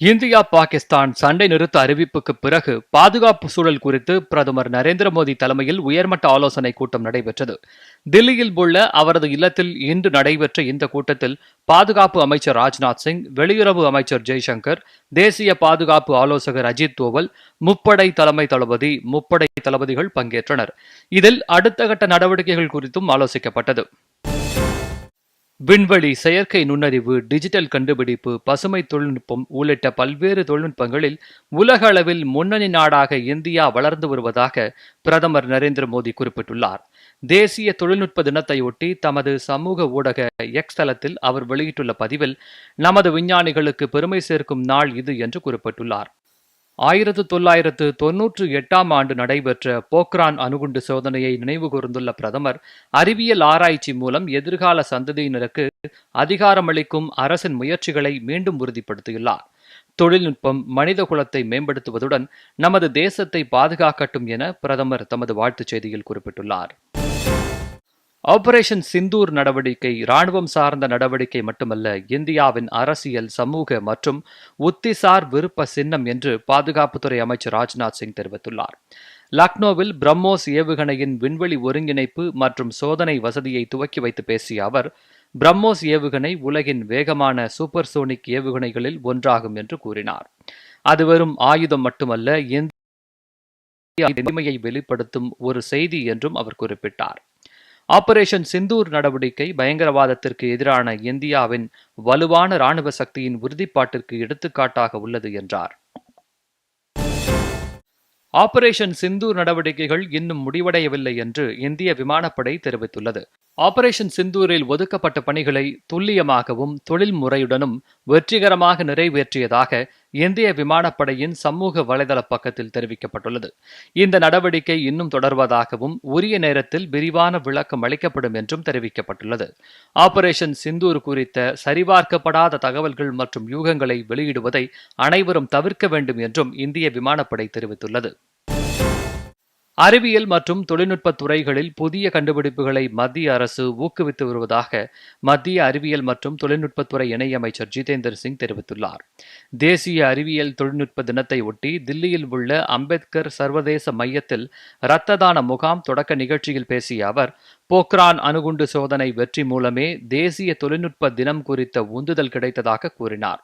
India Pakistan சண்டை நிறுத்த அறிவிப்புக்கு பிறகு பாதுகாப்பு சூழல் குறித்து பிரதமர் நரேந்திர மோடி தலைமையில் உயர்மட்ட ஆலோசனை கூட்டம் நடைபெற்றது. தில்லியில் உள்ள அவரது இல்லத்தில் இன்று நடைபெற்ற இந்த கூட்டத்தில் பாதுகாப்பு அமைச்சர் ராஜ்நாத் சிங் வெளியுறவு அமைச்சர் ஜெய்சங்கர் தேசிய பாதுகாப்பு ஆலோசகர் அஜித் தோவல் முப்படை தலைமை தளபதி முப்படை தளபதிகள் பங்கேற்றனர். இதில் அடுத்த கட்ட நடவடிக்கைகள் குறித்தும் ஆலோசிக்கப்பட்டது. விண்வெளி செயற்கை நுண்ணறிவு டிஜிட்டல் கண்டுபிடிப்பு பசுமை தொழில்நுட்பம் உள்ளிட்ட பல்வேறு தொழில்நுட்பங்களில் உலக அளவில் முன்னணி நாடாக இந்தியா வளர்ந்து வருவதாக பிரதமர் நரேந்திர மோடி குறிப்பிட்டுள்ளார். தேசிய தொழில்நுட்ப தினத்தையொட்டி தமது சமூக ஊடக எக்ஸ் தளத்தில் அவர் வெளியிட்டுள்ள பதிவில் நமது விஞ்ஞானிகளுக்கு பெருமை சேர்க்கும் நாள் இது என்று குறிப்பிட்டுள்ளார். ஆயிரத்து தொள்ளாயிரத்து தொன்னூற்று எட்டாம் ஆண்டு நடைபெற்ற போக்ரான் அணுகுண்டு சோதனையை நினைவுகூர்ந்துள்ள பிரதமர் அறிவியல் ஆராய்ச்சி மூலம் எதிர்கால சந்ததியினருக்கு அதிகாரமளிக்கும் அரசின் முயற்சிகளை மீண்டும் உறுதிப்படுத்தியுள்ளார். தொழில்நுட்பம் மனித குலத்தை மேம்படுத்துவதுடன் நமது தேசத்தை பாதுகாக்கட்டும் என பிரதமர் தமது வாழ்த்துச் செய்தியில் குறிப்பிட்டுள்ளார். ஆபரேஷன் சிந்தூர் நடவடிக்கை ராணுவம் சார்ந்த நடவடிக்கை மட்டுமல்ல இந்தியாவின் அரசியல் சமூக மற்றும் உத்திசார் விருப்ப சின்னம் என்று பாதுகாப்புத்துறை அமைச்சர் ராஜ்நாத் சிங் தெரிவித்துள்ளார். லக்னோவில் பிரம்மோஸ் ஏவுகணையின் விண்வெளி ஒருங்கிணைப்பு மற்றும் சோதனை வசதியை துவக்கி வைத்து பேசிய அவர் பிரம்மோஸ் ஏவுகணை உலகின் வேகமான சூப்பர்சோனிக் ஏவுகணைகளில் ஒன்றாகும் என்று கூறினார். அது வெறும் ஆயுதம் மட்டுமல்ல இந்திய வெளிப்படுத்தும் ஒரு செய்தி என்றும் அவர் குறிப்பிட்டார். ஆபரேஷன் சிந்தூர் நடவடிக்கை பயங்கரவாதத்திற்கு எதிரான இந்தியாவின் வலுவான ராணுவ சக்தியின் உறுதிப்பாட்டிற்கு எடுத்துக்காட்டாக உள்ளது என்றார். ஆபரேஷன் சிந்தூர் நடவடிக்கைகள் இன்னும் முடிவடையவில்லை என்று இந்திய விமானப்படை தெரிவித்துள்ளது. ஆபரேஷன் சிந்தூரில் ஒதுக்கப்பட்ட பணிகளை துல்லியமாகவும் தொழில் முறையுடனும் வெற்றிகரமாக நிறைவேற்றியதாக இந்திய விமானப்படையின் சமூக வலைதள பக்கத்தில் தெரிவிக்கப்பட்டுள்ளது. இந்த நடவடிக்கை இன்னும் தொடர்வதாகவும் உரிய நேரத்தில் விரிவான விளக்கம் அளிக்கப்படும் என்றும் தெரிவிக்கப்பட்டுள்ளது. ஆபரேஷன் சிந்தூர் குறித்த சரிபார்க்கப்படாத தகவல்கள் மற்றும் யூகங்களை வெளியிடுவதை அனைவரும் தவிர்க்க வேண்டும் என்றும் இந்திய விமானப்படை தெரிவித்துள்ளது. அறிவியல் மற்றும் தொழில்நுட்ப துறைகளில் புதிய கண்டுபிடிப்புகளை மத்திய அரசு ஊக்குவித்து வருவதாக மத்திய அறிவியல் மற்றும் தொழில்நுட்பத்துறை இணையமைச்சர் ஜிதேந்தர் சிங் தெரிவித்துள்ளார். தேசிய அறிவியல் தொழில்நுட்ப தினத்தை ஒட்டி தில்லியில் உள்ள அம்பேத்கர் சர்வதேச மையத்தில் இரத்த தான முகாம் தொடக்க நிகழ்ச்சியில் பேசிய அவர் போக்ரான் அணுகுண்டு சோதனை வெற்றி மூலமே தேசிய தொழில்நுட்ப தினம் குறித்த உந்துதல் கிடைத்ததாக கூறினார்.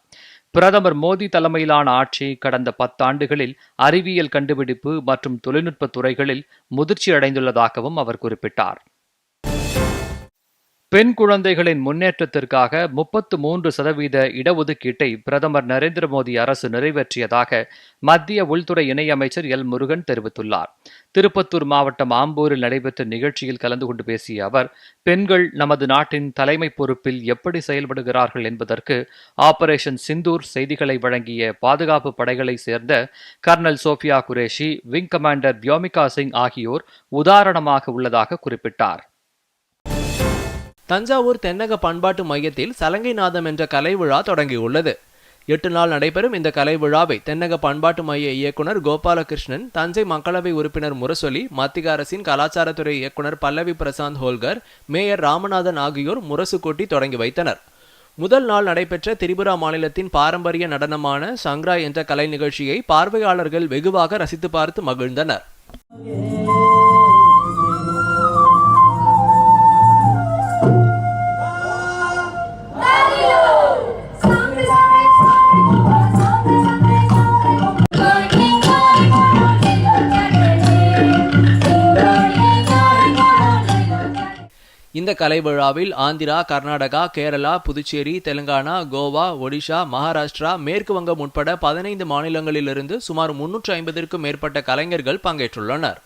பிரதமர் மோடி தலைமையிலான ஆட்சி கடந்த பத்தாண்டுகளில் அறிவியல் கண்டுபிடிப்பு மற்றும் தொழில்நுட்ப துறைகளில் முதிர்ச்சி அடைந்துள்ளதாகவும் அவர் குறிப்பிட்டார். பெண் குழந்தைகளின் முன்னேற்றத்திற்காக முப்பத்து மூன்று சதவீத இடஒதுக்கீட்டை பிரதமர் நரேந்திர மோடி அரசு நிறைவேற்றியதாக மத்திய உள்துறை இணையமைச்சர் எல் முருகன் தெரிவித்துள்ளார். திருப்பத்தூர் மாவட்டம் ஆம்பூரில் நடைபெற்ற நிகழ்ச்சியில் கலந்து கொண்டு பேசிய அவர் பெண்கள் நமது நாட்டின் தலைமை பொறுப்பில் எப்படி செயல்படுகிறார்கள் என்பதற்கு ஆபரேஷன் சிந்தூர் செய்திகளை வழங்கிய பாதுகாப்பு படைகளை சேர்ந்த colonel Sofiya Qureshi wing commander Vyomika Singh ஆகியோர் உதாரணமாக உள்ளதாக குறிப்பிட்டார். தஞ்சாவூர் தென்னக பண்பாட்டு மையத்தில் சலங்கை நாதம் என்ற கலை விழா தொடங்கியுள்ளது. எட்டு நாள் நடைபெறும் இந்த கலை விழாவை தென்னக பண்பாட்டு மைய இயக்குனர் கோபாலகிருஷ்ணன் தஞ்சை மக்களவை உறுப்பினர் முரசொலி மத்திய அரசின் கலாச்சாரத்துறை இயக்குனர் பல்லவி பிரசாந்த் ஹோல்கர் மேயர் ராமநாதன் ஆகியோர் முரசு கூட்டி தொடங்கி வைத்தனர். முதல் நாள் நடைபெற்ற திரிபுரா மாநிலத்தின் பாரம்பரிய நடனமான சங்ரா என்ற கலை நிகழ்ச்சியை பார்வையாளர்கள் வெகுவாக ரசித்து பார்த்து மகிழ்ந்தனர். இந்த கலை விழாவில் ஆந்திரா கர்நாடகா கேரளா புதுச்சேரி தெலுங்கானா கோவா ஒடிஷா மகாராஷ்டிரா மேற்கு வங்கம் உட்பட பதினைந்து மாநிலங்களிலிருந்து சுமார் முன்னூற்று ஐம்பதிற்கும் மேற்பட்ட கலைஞர்கள் பங்கேற்றுள்ளனர்.